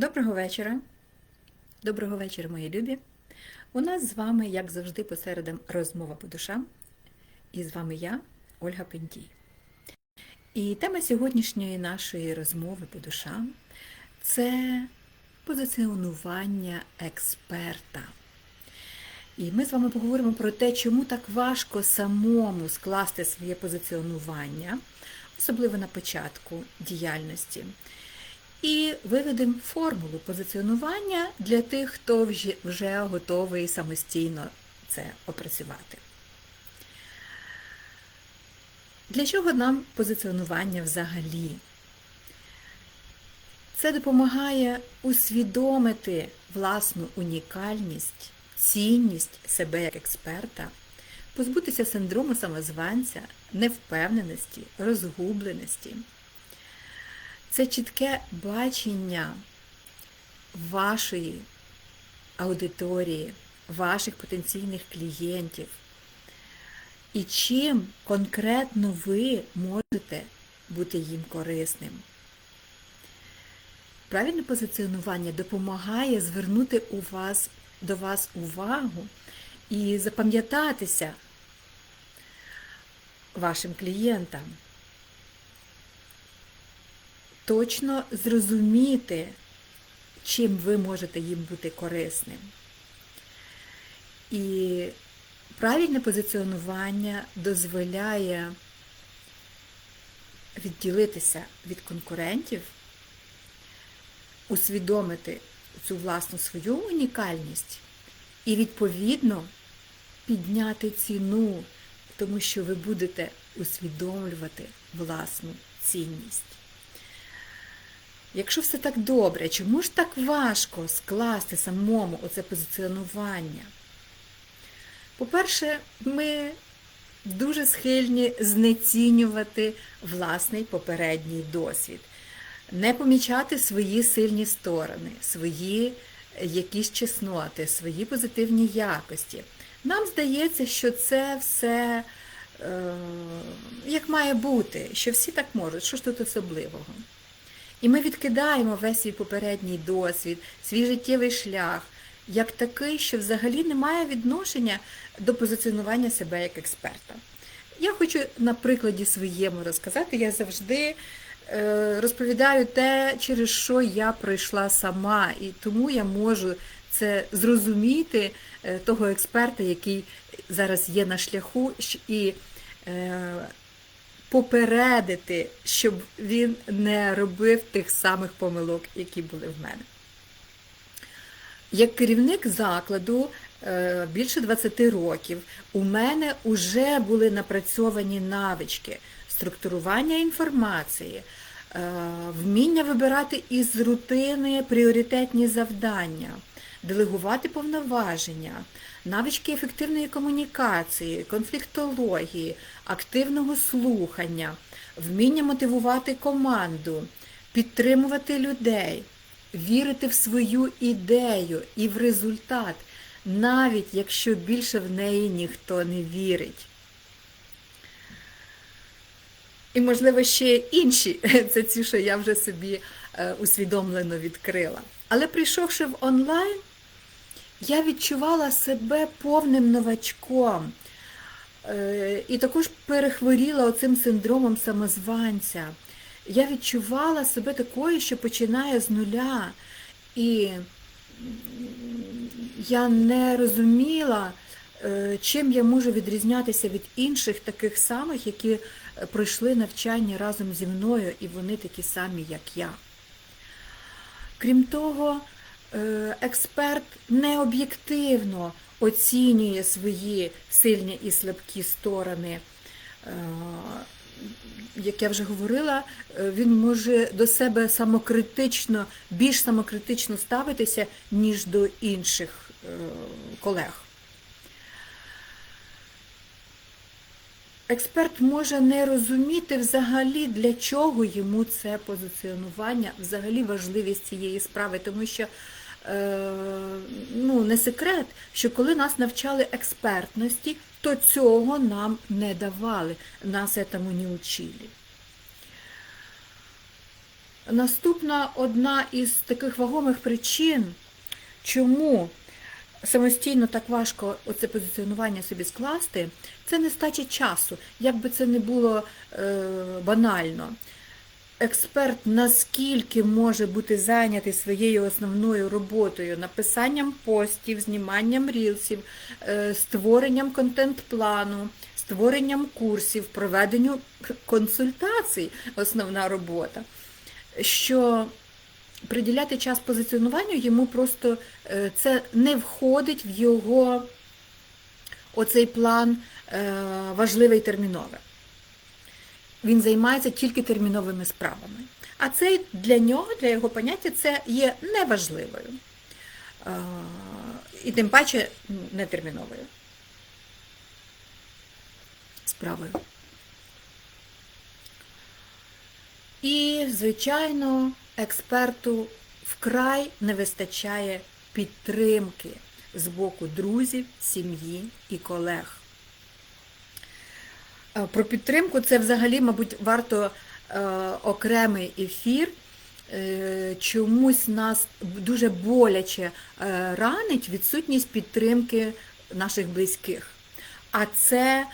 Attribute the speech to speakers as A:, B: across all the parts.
A: Доброго вечора. Доброго вечора, мої любі. У нас з вами, як завжди, посередам розмова по душам. І з вами я, Ольга Пентій. І тема сьогоднішньої нашої розмови по душам це позиціонування експерта. І ми з вами поговоримо про те, чому так важко самому скласти своє позиціонування, особливо на початку діяльності. І виведемо формулу позиціонування для тих, хто вже, готовий самостійно це опрацювати. Для чого нам позиціонування взагалі? Це допомагає усвідомити власну унікальність, цінність себе як експерта, позбутися синдрому самозванця, невпевненості, розгубленості. Це чітке бачення вашої аудиторії, ваших потенційних клієнтів. І чим конкретно ви можете бути їм корисним. Правильне позиціонування допомагає звернути у вас, до вас увагу і запам'ятатися вашим клієнтам точно зрозуміти, чим ви можете їм бути корисним. І правильне позиціонування дозволяє відділитися від конкурентів, усвідомити цю власну свою унікальність і, відповідно, підняти ціну, тому що ви будете усвідомлювати власну цінність. Якщо все так добре, чому ж так важко скласти самому оце позиціонування? По-перше, ми дуже схильні знецінювати власний попередній досвід, не помічати свої сильні сторони, свої якісь чесноти, свої позитивні якості. Нам здається, що це все е, як має бути, що всі так можуть, що ж тут особливого. І ми відкидаємо весь свій попередній досвід, свій життєвий шлях, як такий, що взагалі не має відношення до позиціонування себе як експерта. Я хочу на прикладі своєму розказати, я завжди е, розповідаю те, через що я пройшла сама, і тому я можу це зрозуміти е, того експерта, який зараз є на шляху, і е, попередити, щоб він не робив тих самих помилок, які були в мене. Як керівник закладу е, більше 20 років у мене вже були напрацьовані навички структурування інформації, е, вміння вибирати із рутини пріоритетні завдання, делегувати повноваження, навички ефективної комунікації, конфліктології, активного слухання, вміння мотивувати команду, підтримувати людей, вірити в свою ідею і в результат, навіть якщо більше в неї ніхто не вірить. І, можливо, ще інші, це ці, що я вже собі усвідомлено відкрила. Але прийшовши в онлайн, я відчувала себе повним новачком. І також перехворіла оцим синдромом самозванця. Я відчувала себе такою, що починає з нуля. І я не розуміла, чим я можу відрізнятися від інших таких самих, які пройшли навчання разом зі мною, і вони такі самі, як я. Крім того, експерт не об'єктивно оцінює свої сильні і слабкі сторони. Як я вже говорила, він може до себе самокритично, більш самокритично ставитися, ніж до інших колег. Експерт може не розуміти взагалі, для чого йому це позиціонування, взагалі важливість цієї справи, тому що ну, не секрет, що коли нас навчали експертності, то цього нам не давали, нас цьому не учили. Наступна одна із таких вагомих причин, чому самостійно так важко оце позиціонування собі скласти, це нестача часу, як би це не було е, банально. Експерт наскільки може бути зайнятий своєю основною роботою, написанням постів, зніманням рілсів, е, створенням контент-плану, створенням курсів, проведенню консультацій, основна робота, що приділяти час позиціонуванню йому просто е, це не входить в його оцей план е, важливе і термінове. Він займається тільки терміновими справами. А це для нього, для його поняття, це є неважливою. Е, І тим паче нетерміновою справою. І, звичайно, експерту вкрай не вистачає підтримки з боку друзів, сім'ї і колег. Е, Про підтримку це взагалі, мабуть, варто е, окремий ефір. Е, Чомусь нас дуже боляче ранить відсутність підтримки наших близьких. А це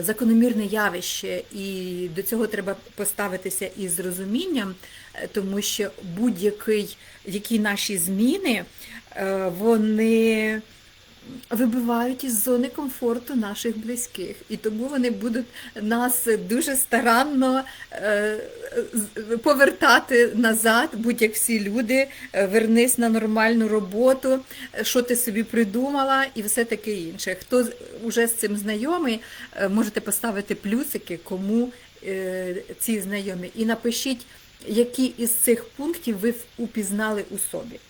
A: закономірне явище, і до цього треба поставитися із розумінням, тому що будь-які які наші зміни, вони вибивають із зони комфорту наших близьких. І тому вони будуть нас дуже старанно е, повертати назад, будь-як всі люди, е, вернись на нормальну роботу, що ти собі придумала, і все таке інше. Хто уже з цим знайомий, е, можете поставити плюсики, кому ці знайомі. І напишіть, які із цих пунктів ви упізнали у собі.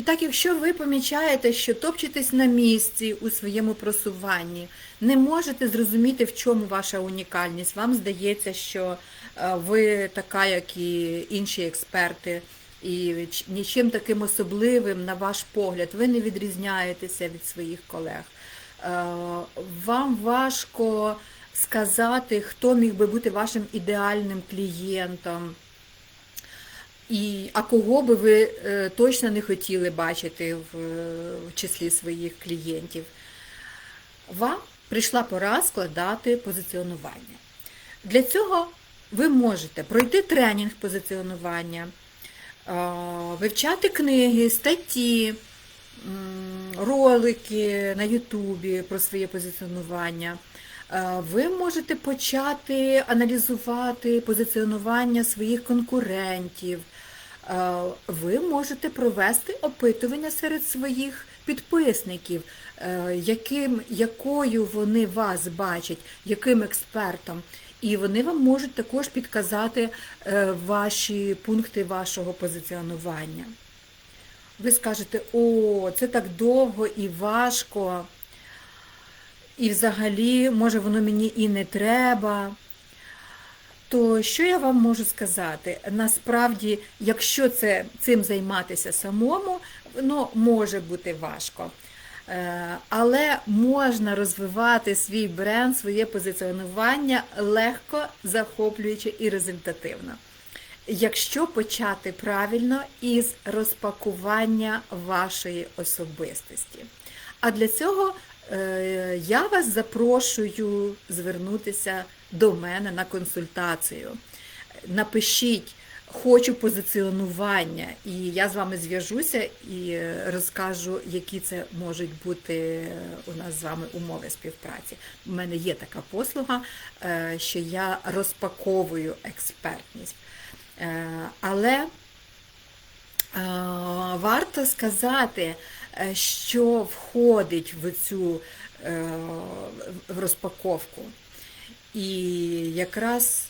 A: І так, якщо ви помічаєте, що топчетесь на місці у своєму просуванні, не можете зрозуміти, в чому ваша унікальність, вам здається, що е, ви така, як і інші експерти, і нічим таким особливим, на ваш погляд, ви не відрізняєтеся від своїх колег. Е, Вам важко сказати, хто міг би бути вашим ідеальним клієнтом. І, а кого би ви е, точно не хотіли бачити в, е, в числі своїх клієнтів? Вам прийшла пора складати позиціонування. Для цього ви можете пройти тренінг позиціонування, вивчати книги, статті, ролики на Ютубі про своє позиціонування. Ви можете почати аналізувати позиціонування своїх конкурентів. Е, Ви можете провести опитування серед своїх підписників, е, яким, якою вони вас бачать, яким експертом. І вони вам можуть також підказати е, ваші пункти вашого позиціонування. Ви скажете, о, це так довго і важко. І взагалі, може, воно мені і не треба. То що я вам можу сказати? Насправді, якщо це цим займатися самому, воно може бути важко. Е, Але можна розвивати свій бренд, своє позиціонування легко, захоплююче і результативно. Якщо почати правильно із розпакування вашої особистості. А для цього я вас запрошую звернутися до мене на консультацію. Напишіть, хочу позиціонування, і я з вами зв'яжуся і е, розкажу, які це можуть бути е, у нас з вами умови співпраці. У мене є така послуга, е, що я розпаковую експертність. Е, Але е, варто сказати, е, що входить в цю е, в розпаковку. І якраз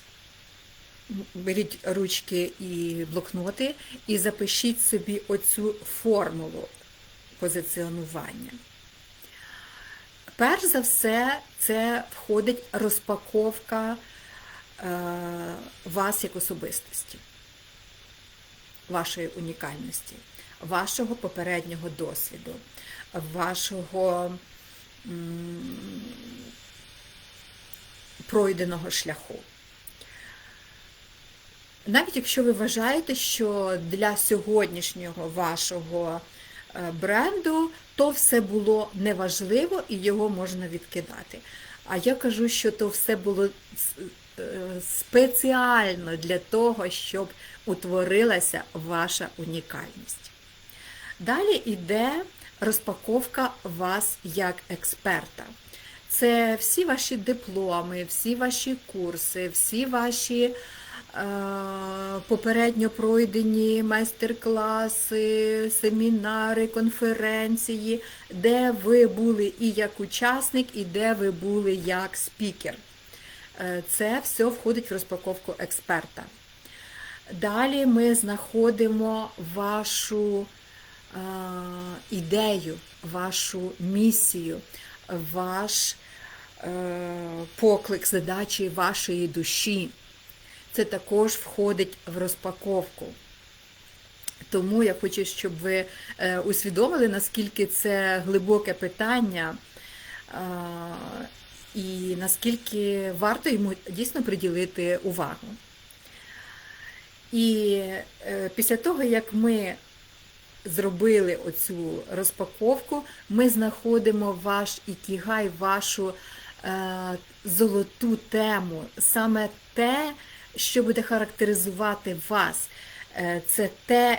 A: беріть ручки і блокноти і запишіть собі оцю формулу позиціонування. Перш за все, це входить розпаковка е, вас як особистості, вашої унікальності, вашого попереднього досвіду, вашого пройденого шляху. Навіть якщо ви вважаєте, що для сьогоднішнього вашого е, бренду то все було неважливо і його можна відкидати. А я кажу, що то все було е, спеціально для того, щоб утворилася ваша унікальність. Далі йде розпаковка вас як експерта. Це всі ваші дипломи, всі ваші курси, всі ваші е, попередньо пройдені майстер-класи, семінари, конференції, де ви були і як учасник, і де ви були як спікер. Е, Це все входить в розпаковку експерта. Далі ми знаходимо вашу ідею, вашу місію, ваш е, поклик задачі вашої душі. Це також входить в розпаковку. Тому я хочу, щоб ви е, усвідомили, наскільки це глибоке питання е, і наскільки варто йому дійсно приділити увагу. І е, після того, як ми зробили оцю розпаковку, ми знаходимо ваш ікігай, вашу е, золоту тему, саме те, що буде характеризувати вас. Е, це те,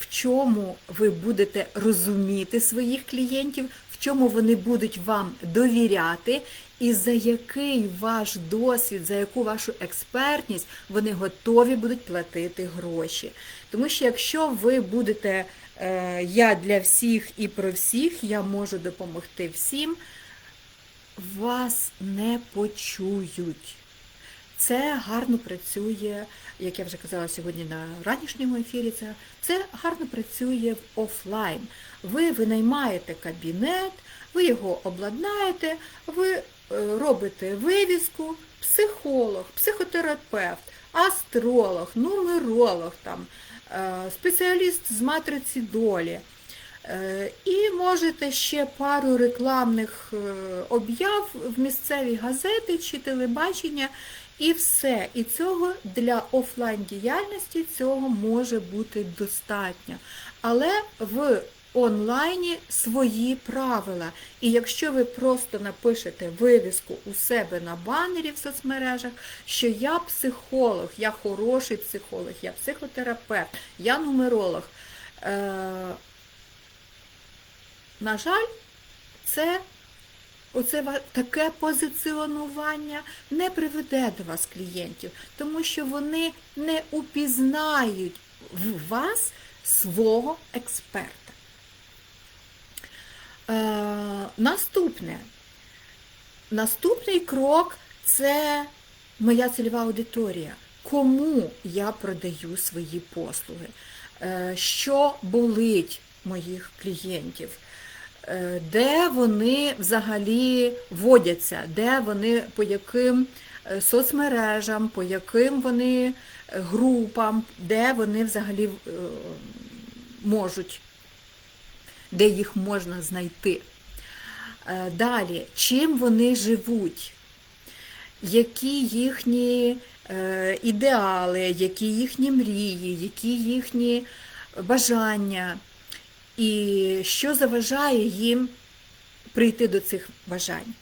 A: в чому ви будете розуміти своїх клієнтів, в чому вони будуть вам довіряти, і за який ваш досвід, за яку вашу експертність вони готові будуть платити гроші. Тому що якщо ви будете я для всіх і про всіх, я можу допомогти всім, вас не почують. Це гарно працює, як я вже казала сьогодні на ранішньому ефірі, це, це гарно працює в офлайн. Ви винаймаєте кабінет, ви його обладнаєте, ви е, робите вивіску, психолог, психотерапевт, астролог, нумеролог, там, е, спеціаліст з матриці долі. Е, І можете ще пару рекламних е, об'яв в місцевій газети чи телебачення, і все. І цього для офлайн діяльності цього може бути достатньо. Але в онлайні свої правила. І якщо ви просто напишете вивіску у себе на банері в соцмережах, що я психолог, я хороший психолог, я психотерапевт, я нумеролог. Е, на жаль, це оце таке позиціонування не приведе до вас клієнтів, тому що вони не упізнають в вас свого експерта. Е, наступне. Наступний крок це моя цільова аудиторія. Кому я продаю свої послуги? Е, Що болить моїх клієнтів? Е, Де вони взагалі водяться, де вони по яким соцмережам, по яким вони групам, де вони взагалі можуть, де їх можна знайти. Е, Далі, чим вони живуть, які їхні е, ідеали, які їхні мрії, які їхні бажання, і що заважає їм прийти до цих бажань.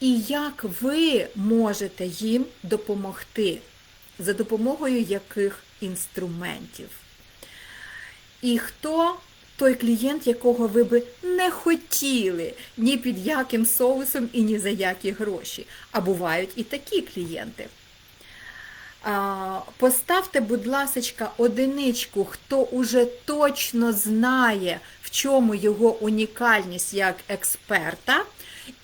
A: І як ви можете їм допомогти, за допомогою яких інструментів. І хто той клієнт, якого ви би не хотіли ні під яким соусом і ні за які гроші. А бувають і такі клієнти. Поставте, будь ласочка, одиничку, хто уже точно знає, в чому його унікальність як експерта,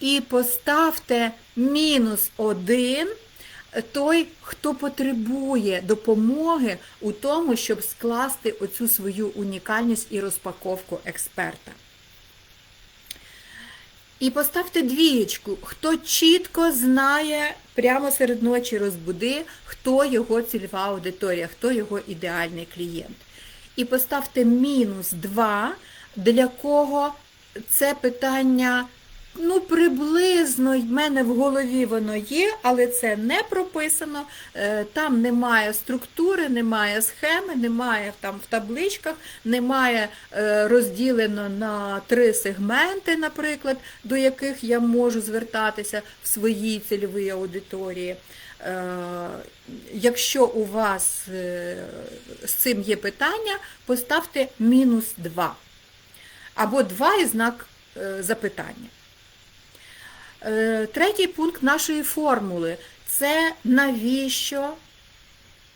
A: і поставте мінус один той, хто потребує допомоги у тому, щоб скласти оцю свою унікальність і розпаковку експерта. І поставте двієчку, хто чітко знає прямо серед ночі розбуди, хто його цільова аудиторія, хто його ідеальний клієнт. І поставте мінус 2, для кого це питання Ну, приблизно в мене в голові воно є, але це не прописано. Е, Там немає структури, немає схеми, немає там в табличках, немає е, розділено на три сегменти, наприклад, до яких я можу звертатися в своїй цільовій аудиторії. Е, Якщо у вас з цим є питання, поставте мінус 2 або 2 і знак запитання. Е, Третій пункт нашої формули це навіщо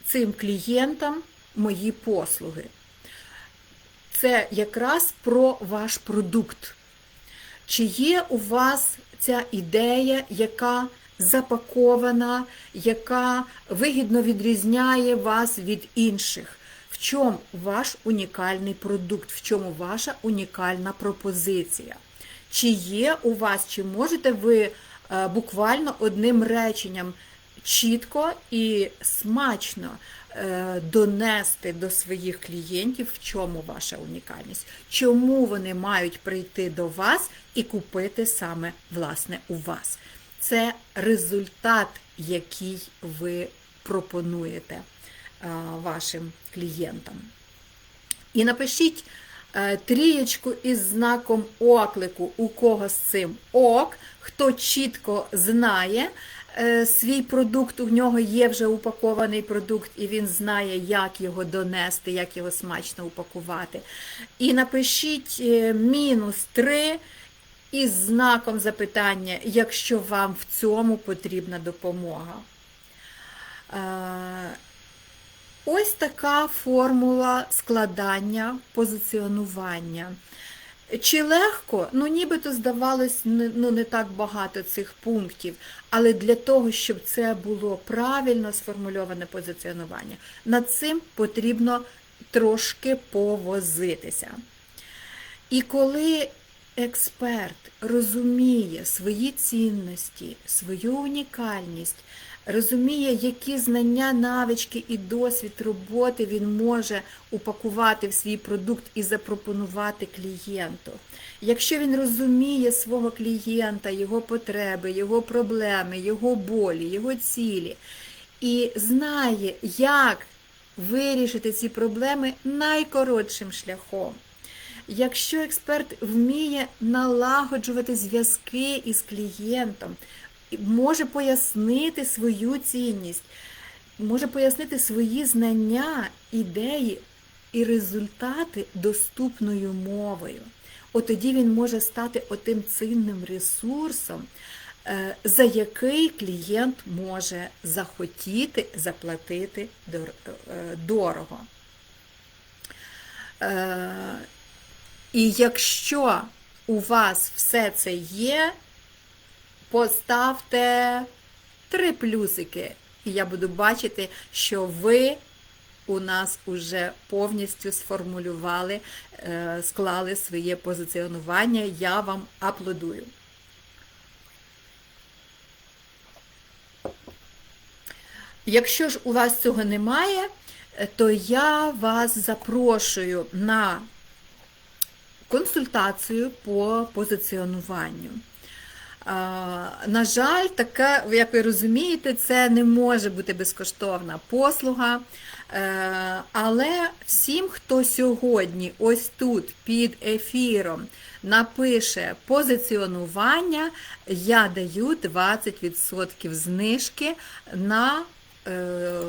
A: цим клієнтам мої послуги. Це якраз про ваш продукт. Чи є у вас ця ідея, яка запакована, яка вигідно відрізняє вас від інших? В чому ваш унікальний продукт, в чому ваша унікальна пропозиція? Чи є у вас, чи можете ви е, буквально одним реченням чітко і смачно е, донести до своїх клієнтів, в чому ваша унікальність, чому вони мають прийти до вас і купити саме власне у вас? Це результат, який ви пропонуєте е, вашим клієнтам. І напишіть трієчку із знаком оклику, у кого з цим ок, хто чітко знає е, свій продукт, у нього є вже упакований продукт, і він знає, як його донести, як його смачно упакувати. І напишіть е, мінус 3 із знаком запитання, якщо вам в цьому потрібна допомога. Ось така формула складання позиціонування. Чи легко? Ну, нібито здавалось, ну, не так багато цих пунктів, але для того, щоб це було правильно сформульоване позиціонування, над цим потрібно трошки повозитися. І коли експерт розуміє свої цінності, свою унікальність, розуміє, які знання, навички і досвід роботи він може упакувати в свій продукт і запропонувати клієнту. Якщо він розуміє свого клієнта, його потреби, його проблеми, його болі, його цілі, і знає, як вирішити ці проблеми найкоротшим шляхом. Якщо експерт вміє налагоджувати зв'язки із клієнтом, може пояснити свою цінність, може пояснити свої знання, ідеї і результати доступною мовою, от тоді він може стати отим цінним ресурсом, е, за який клієнт може захотіти заплатити е, дорого. І якщо у вас все це є, поставте три плюсики, і я буду бачити, що ви у нас уже повністю сформулювали, е, склали своє позиціонування. Я вам аплодую. Якщо ж у вас цього немає, е, то я вас запрошую на консультацію по позиціонуванню. На жаль, така, як ви розумієте, це не може бути безкоштовна послуга. Е, Але всім, хто сьогодні ось тут під ефіром напише позиціонування, я даю 20% знижки на е,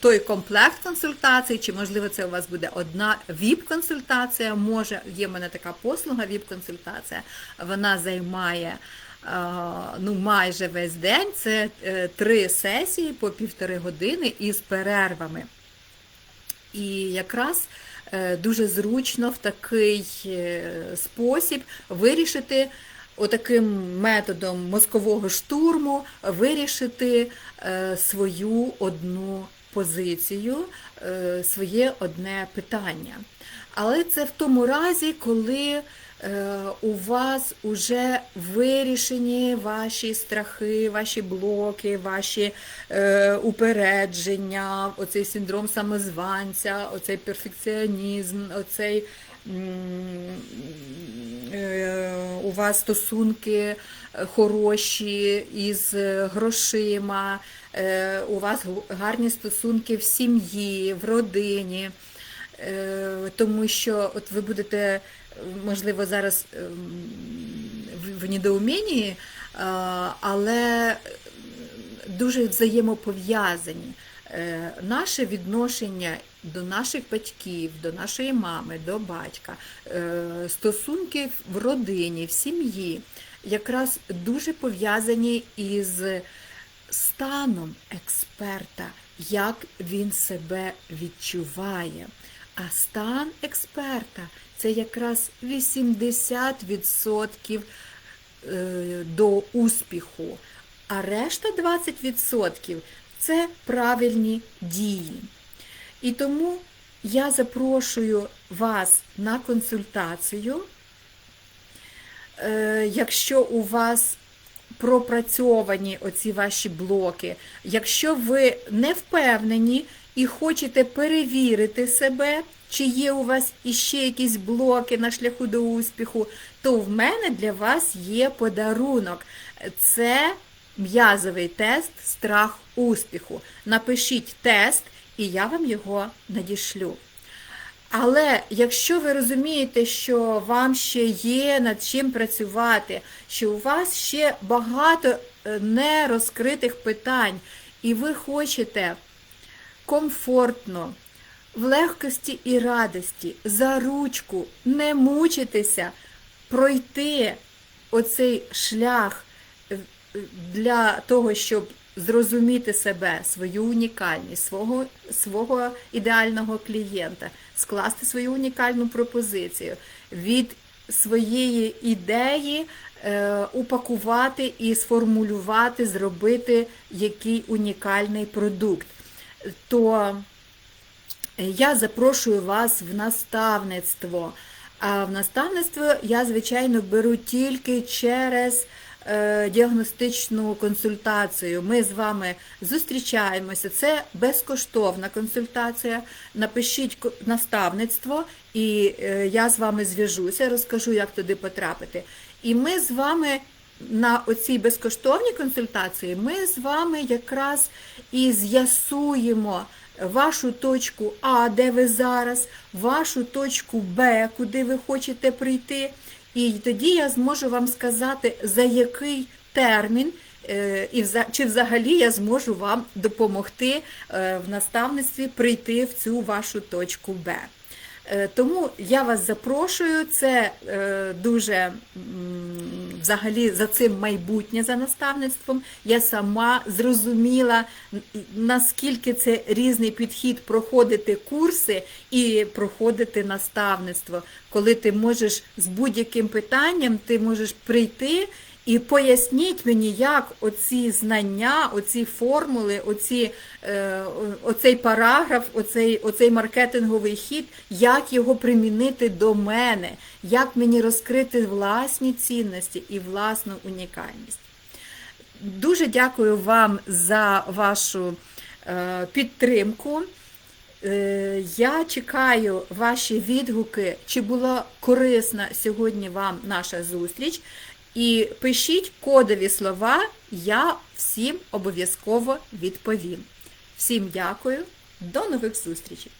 A: той комплект консультацій, чи, можливо, це у вас буде одна ВІП-консультація. Може, є в мене така послуга, ВІП-консультація. Вона займає ну, майже весь день. Це е, три сесії по півтори години із перервами. І якраз е, дуже зручно в такий е, спосіб вирішити. Отаким методом мозкового штурму вирішити свою одну позицію, своє одне питання. Але це в тому разі, коли е, у вас вже вирішені ваші страхи, ваші блоки, ваші е, упередження, оцей синдром самозванця, оцей перфекціонізм, оцей е, у вас стосунки хороші із грошима, е, у вас гарні стосунки в сім'ї, в родині. Е, тому що от ви будете, можливо, зараз ем, в- недоумінні, е, але дуже взаємопов'язані. Е, Наше відношення до наших батьків, до нашої мами, до батька, е, стосунки в родині, в сім'ї якраз дуже пов'язані із станом експерта, як він себе відчуває. А стан експерта це якраз 80% е, до успіху, а решта 20% це правильні дії. І тому я запрошую вас на консультацію. Е, Якщо у вас пропрацьовані оці ваші блоки, якщо ви не впевнені і хочете перевірити себе, чи є у вас іще якісь блоки на шляху до успіху, то в мене для вас є подарунок. Це м'язовий тест страх успіху. Напишіть тест, і я вам його надішлю. Але якщо ви розумієте, що вам ще є над чим працювати, що у вас ще багато е, нерозкритих питань, і ви хочете комфортно, в легкості і радості, за ручку, не мучитися, пройти оцей шлях е, для того, щоб зрозуміти себе, свою унікальність, свого, свого ідеального клієнта, скласти свою унікальну пропозицію, від своєї ідеї е, упакувати і сформулювати, зробити який унікальний продукт. То я запрошую вас в наставництво. А в наставництво я, звичайно, беру тільки через е, діагностичну консультацію. Ми з вами зустрічаємося. Це безкоштовна консультація. Напишіть наставництво, і е, я з вами зв'яжуся, розкажу, як туди потрапити. І ми з вами на оцій безкоштовній консультації ми з вами якраз і з'ясуємо вашу точку А, де ви зараз, вашу точку Б, куди ви хочете прийти. І тоді я зможу вам сказати, за який термін, е, і чи взагалі я зможу вам допомогти е, в наставництві прийти в цю вашу точку Б. Е, Тому я вас запрошую, це е, дуже взагалі за цим майбутнє за наставництвом. Я сама зрозуміла, наскільки це різний підхід проходити курси і проходити наставництво. Коли ти можеш з будь-яким питанням, ти можеш прийти. І поясніть мені, як оці знання, оці формули, оці, е, оцей параграф, оцей, оцей маркетинговий хід, як його примінити до мене, як мені розкрити власні цінності і власну унікальність. Дуже дякую вам за вашу е, підтримку. Е, Я чекаю ваші відгуки, чи була корисна сьогодні вам наша зустріч. І пишіть кодові слова, я всім обов'язково відповім. Всім дякую, до нових зустрічей!